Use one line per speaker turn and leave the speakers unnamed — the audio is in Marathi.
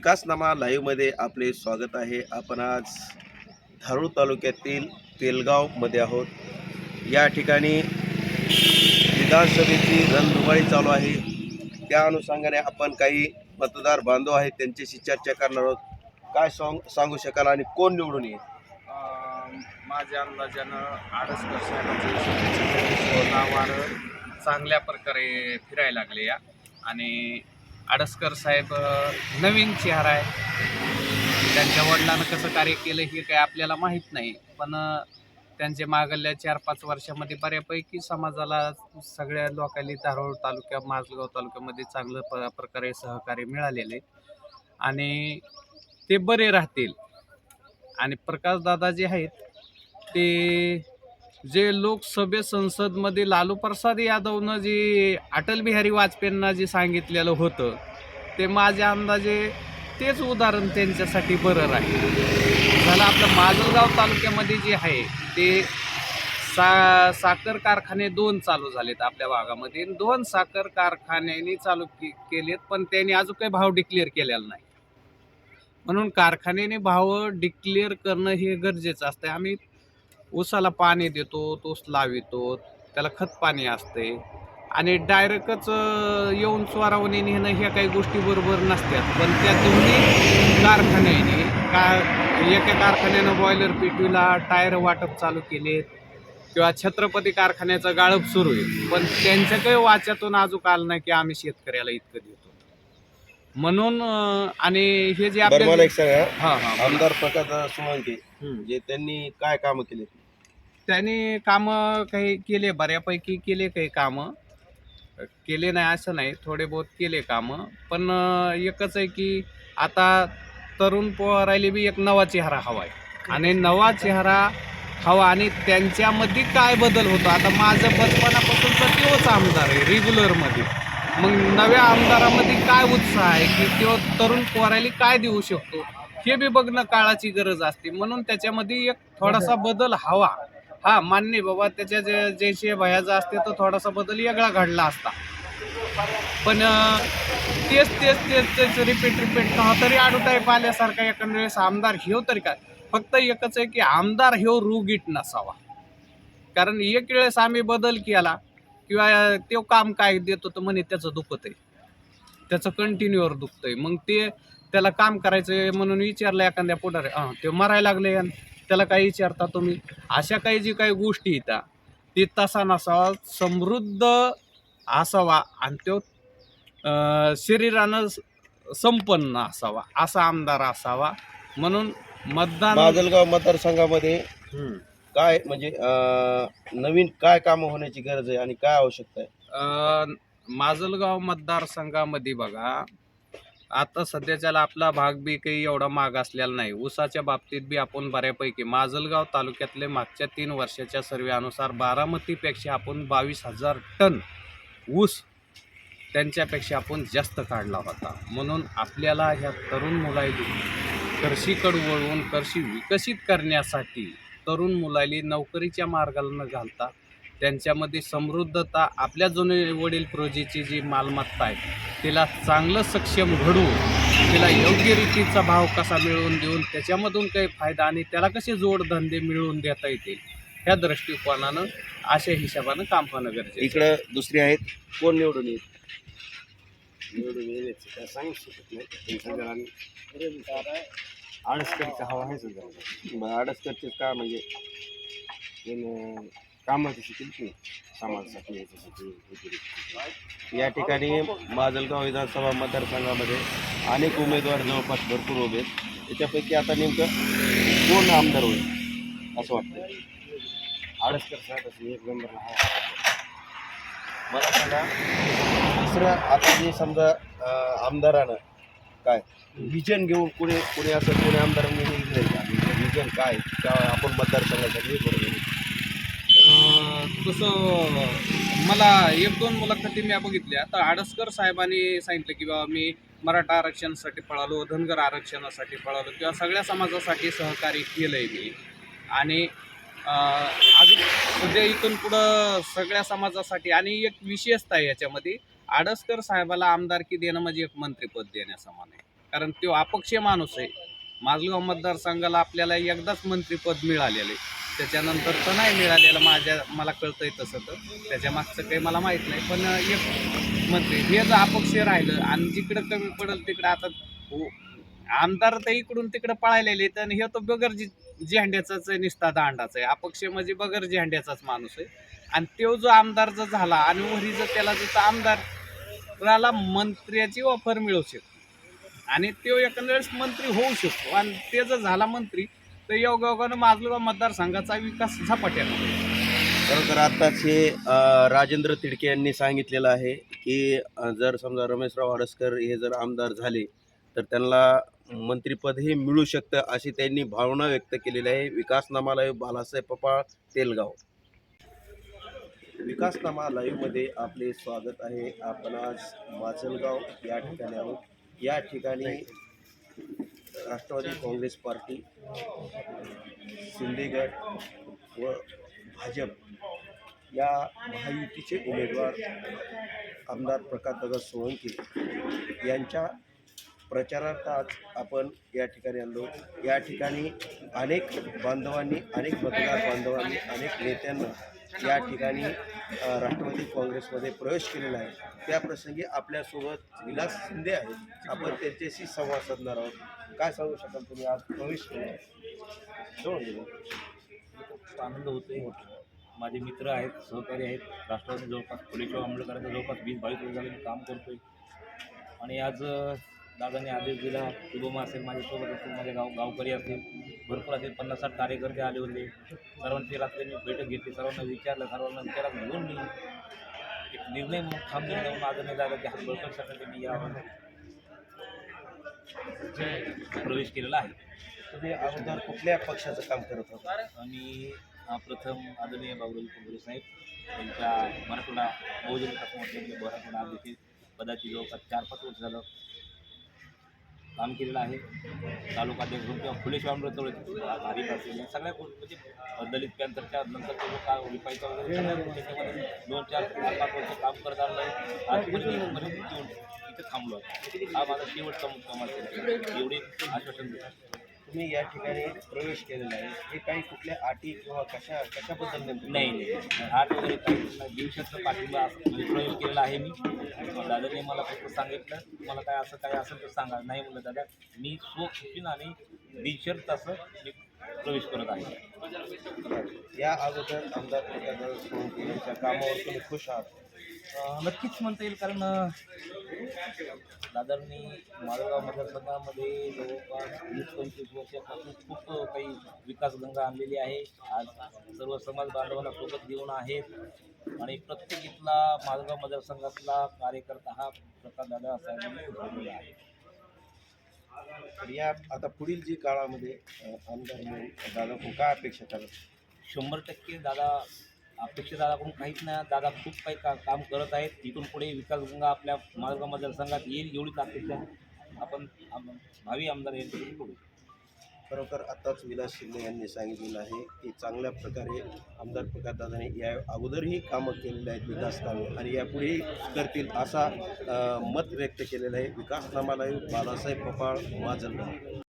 विकासनामा लाईव्हमध्ये आपले स्वागत आहे. आपण आज धारूळ तालुक्यातील तेलगावमध्ये आहोत. या ठिकाणी विधानसभेची रणधुमाळी चालू आहे. त्या अनुषंगाने आपण काही मतदार बांधव आहेत त्यांच्याशी चर्चा करणार आहोत. काय सांग सांगू शकाल आणि कोण निवडून येईल?
माझ्या अंदाजानं आडस वर्षाची वारं चांगल्या प्रकारे फिरायला लागले या. आणि आडसकर साहेब नवीन चेहरा आहे. त्यांच्या वडिलांना कसं कार्य केलं हे काही आपल्याला माहीत नाही. पण त्यांचे मागल्या चार पाच वर्षामध्ये बऱ्यापैकी समाजाला सगळ्या लोकांनी धारोळ तालुक्या माजलगाव तालुक्यामध्ये चांगलं प प्रकारे सहकार्य मिळालेले. आणि ते बरे राहतील. आणि प्रकाशदादा जे आहेत ते जे लोकसभे संसदमध्ये लालू प्रसाद यादवनं जे अटल बिहारी वाजपेयींना जे सांगितलेलं होतं ते माझ्या अंदाजे तेच उदाहरण त्यांच्यासाठी बरं राहील. झालं आपलं माजलगाव तालुक्यामध्ये जे आहे ते सा साखर कारखाने दोन चालू झालेत आपल्या भागामध्ये. दोन साखर कारखान्यांनी चालू के केलेत पण त्यांनी अजून काही भाव डिक्लेअर केलेला नाही. म्हणून कारखान्याने भाव डिक्लेअर करणं हे गरजेचं असतं आम्ही ऊसाला पाणी देतो तो लावितो त्याला खत पाणी असते. आणि डायरेक्टच येऊन स्वरावणे नेणं ह्या काही गोष्टी बरोबर नसतात. पण त्या दोन्ही कारखान्याने का एका कारखान्यानं बॉयलर पेटवीला टायर वाटप चालू केलेत किंवा छत्रपती कारखान्याचं गाळप सुरू आहे. पण त्यांच्या काही वाच्यातून अजून आलं नाही की आम्ही शेतकऱ्याला इतकं देतो. म्हणून आणि हे जे
बरं मला
आपल्या
एक सांगा.
हा हा
आमदार प्रकाश सोळंके. जे त्यांनी काय कामं केली?
त्यांनी कामं काही केले बऱ्यापैकी केले काही कामं. केले नाही असं नाही थोडे बहुत केले कामं. पण एकच आहे की आता तरुण पोरायला बी एक नवा चेहरा हवा आहे आणि नवा चेहरा हवा आणि त्यांच्यामध्ये काय बदल होतो? आता माझं बचपनापासूनचा तोच आमदार आहे रेग्युलरमध्ये मग नव्या आमदारामध्ये काय उत्साह आहे की तो तरुण पोरायला काय देऊ शकतो? हे बी बघणं काळाची गरज असते. म्हणून त्याच्यामध्ये एक थोडासा बदल हवा. हा मान्य बाबा त्याच्या जे जैसे भयाचा असते तो थोडासा बदल वेगळा घडला असता. पण तेच तेच तेच तेच रिपीट रिपीट हा तरी आडू टाईप आल्यासारखा एखाद्या वेळेस आमदार ह्यो तरी काय? फक्त एकच आहे की आमदार ह्यो रुगीट नसावा. कारण एक वेळेस आम्ही बदल केला किंवा तो काम काय देतो तर म्हणे त्याचं दुखत आहे त्याचं कंटिन्यूअर दुखतंय. मग ते त्याला काम करायचं म्हणून विचारलं एखाद्या पुढारे हां ते मरायला लागले आणि त्याला काय विचारता तुम्ही? अशा काही जी काही गोष्टी येतात ती तसा नसावा समृद्ध असावा आणि तो शरीरानं संपन्न असावा असा आमदार असावा. म्हणून मतदान
माजलगाव मतदारसंघामध्ये. काय म्हणजे नवीन काय कामं होण्याची गरज आहे आणि काय आवश्यकता आहे?
माजलगाव मतदारसंघामध्ये बघा आता सध्याच्याला आपला भाग बी काही एवढा माग असलेला नाही. ऊसाच्या बाबतीत बी आपण बऱ्यापैकी माजलगाव तालुक्यातले मागच्या तीन वर्षाच्या सर्वेनुसार बारामतीपेक्षा आपण बावीस हजार टन ऊस त्यांच्यापेक्षा आपण जास्त काढला होता. म्हणून आपल्याला ह्या तरुण मुलाली कर्शीकड वळवून कर्षी विकसित करण्यासाठी तरुण मुलाली नोकरीच्या मार्गाला न घालता त्यांच्यामध्ये समृद्धता आपल्या जुने वडील प्रोजेची जी मालमत्ता आहे तिला चांगलं सक्षम घडवून तिला योग्य रीतीचा भाव कसा मिळवून देऊन त्याच्यामधून काही फायदा आणि त्याला कसे जोडधंदे मिळवून देता येतील ह्या दृष्टिकोनानं अशा हिशोबानं काम होणं गरजेचं आहे.
इकडं दुसरी आहेत. कोण निवडून येईल? निवडून येईल काय सांगू शकत नाही.
आडसकडचा हवा आहे सध्या
मग आडसकरचे का म्हणजे? कामाचं शिकेल की समाजासाठी याच्यासाठी वगैरे. या ठिकाणी माजलगाव विधानसभा मतदारसंघामध्ये अनेक उमेदवार जवळपास भरपूर उभे आहेत. त्याच्यापैकी आता नेमकं कोण आमदार होईल असं वाटतं
आडसकर साहेब असे एक नंबरला आहे.
मला सांगा दुसरं आता जे समजा अं, आमदारानं काय विजन घेऊन कुणी कुणी असं कुणी आमदारांनी हे दिलंय का? विजन काय? त्या आपण मतदारसंघासाठी
जसं मला एक दोन मुलाखती मी बघितल्या. तर आडसकर साहेबांनी सांगितलं की बाबा मी मराठा आरक्षणासाठी पळालो धनगर आरक्षणासाठी पळालो किंवा सगळ्या समाजासाठी सहकार्य केलं आहे मी. आणि अजून सध्या इथून पुढं सगळ्या समाजासाठी आणि एक विशेषता आहे याच्यामध्ये आडसकर साहेबाला आमदारकी देणं म्हणजे एक मंत्रिपद देण्यासमान आहे. कारण तो अपक्ष माणूस आहे. माजलगाव मतदारसंघाला आपल्याला एकदाच मंत्रीपद मिळालेलं आहे. त्याच्यानंतर तर नाही मिळालेलं माझ्या मला कळतंय तसं तर. त्याच्या मागचं काही मला माहीत नाही. पण एक मंत्री हे जर अपक्ष राहिलं आणि जिकडं कमी पडेल तिकडं आता हो आमदार तर इकडून तिकडं पळायलेले आहेत आणि हे तो बगर जी झेंड्याचाच आहे निस्ता दांडाचा आहे. अपक्ष म्हणजे बगर झेंड्याचाच माणूस आहे. आणि तो जो आमदार जर झाला आणि वरी जर त्याला जर आमदाराला मंत्र्याची ऑफर मिळू शकते आणि तो एखाद्या वेळेस मंत्री होऊ शकतो आणि ते जर झाला मंत्री तर योगायोगानं माजलगाव मतदारसंघाचा विकास झपाट्यानं
खरोखर आत्ताच हे अ, राजेंद्र तिडके यांनी सांगितलेलं आहे की अ, जर समजा रमेशराव हडसकर हे जर आमदार झाले तर त्यांना मंत्रीपदही मिळू शकतं अशी त्यांनी भावना व्यक्त केलेली आहे. विकासनामा लाईव्ह बालासाहेब पपाळ तेलगाव. विकासनामा लाईव्हमध्ये आपले स्वागत आहे. आपण आज माजलगाव या ठिकाणी आहोत. या ठिकाणी राष्ट्रवादी काँग्रेस पार्टी शिंदेगड व भाजप या महायुतीचे उमेदवार आमदार प्रकाशदादा सोळंके यांच्या प्रचारार्थ आज आपण या ठिकाणी आलो. या ठिकाणी अनेक बांधवांनी अनेक मतदार बांधवांनी अनेक नेत्यांना या ठिकाणी राष्ट्रवादी काँग्रेसमध्ये प्रवेश केलेला आहे. त्या प्रसंगी आपल्यासोबत विलास शिंदे आहेत. आपण त्यांच्याशी संवाद साधणार आहोत. काय सांगू शकाल तुम्ही? आज प्रवेश केला जवळ
खूप आनंद होतोय. माझे मित्र आहेत सहकारी आहेत. राष्ट्रवादी जवळपास पोलिसराव आंबेडकरांचं जवळपास वीस बावीस वर्ष झाले मी काम करतोय. आणि आज दादाने दादांनी आदेश दिला शुभमा असेल माझ्यासोबत असेल माझे गाव गावकरी असेल भरपूर असेल पन्नास साठ कार्यकर्ते आले होते. सर्वांची रात्री मी बैठक घेतली सर्वांना विचारलं सर्वांना विचारात घेऊन मी एक निर्णय म्हणून ठाम निर्णय म्हणून आदरणीय दादा की हा बळकटसाठी मी या प्रवेश केलेला आहे.
तुम्ही अगोदर कुठल्या पक्षाचं काम करत होता?
आणि प्रथम आदरणीय बाबुराज कुंभरे साहेब यांच्या मराठवाडा बहुजन पक्षामध्ये मराठवाडा देखील पदाची जवळपास चार पाच वर्ष झालं काम केलेलं आहे. तालुका अध्यक्ष म्हणून किंवा फुले शिवामृत भारिक असेल सगळ्या गोष्टी म्हणजे दलित पॅन्थरच्या नंतर तो काय रिपाईचा वगैरे दोन चार चार पाच वर्ष काम करत आलं आहे. आजपर्यंत इथे थांबलो आहे हा माझा शेवटचा मुक्काम असेल. एवढे आश्वासन देतो.
तुम्ही या ठिकाणी प्रवेश केलेला आहे. हे काही कुठल्या अटी किंवा कशा कशाबद्दल
नाही नाही. आठ वगैरे काही. दिवसातलं पाठिंबा असं म्हणजे प्रयोग केलेला आहे मी. मग दादाने मला फक्त सांगितलं. मला काय असं काय असेल तर सांगा. नाही म्हणलं दादा मी स्वखुशीनं आणि दिवशर तसं मी प्रवेश करत आहे.
या अगोदर आमदार यांच्या कामावर तुम्ही खुश आहात.
नक्कीच म्हणता येईल कारण अं, दादांनी माळगाव मतदारसंघामध्ये जवळपास वीस पंचवीस वर्षापासून खूप काही विकास गंगा आणलेली आहे. आज सर्व समाज बांधवांना सोबत घेऊन आहेत. आणि प्रत्येक इथला माळगाव मतदारसंघातला कार्यकर्ता हा प्रकाश दादा साहेबांनी आहे.
या आता पुढील जी काळामध्ये आमदार म्हणून दादा काय अपेक्षा करत?
शंभर टक्के दादा अपेक्षा दादाकडून काहीच नाही. दादा खूप काही का काम करत आहेत. इथून पुढे विकास गंगा आपल्या माळगाव मतदारसंघात येईल एवढीच अपेक्षा आपण भावी आमदार यांच्याकडून करू
खरोखर आत्ताच विलास शिंदे यांनी सांगितलेलं आहे की चांगल्या प्रकारे आमदार प्रकाशदादांनी या अगोदरही कामं केलेली आहेत विकास कामे आणि यापुढेही करतील असा मत व्यक्त केलेलं आहे. विकासनामालाही बाळासाहेब बालासाहेब पपाळ माजलगाव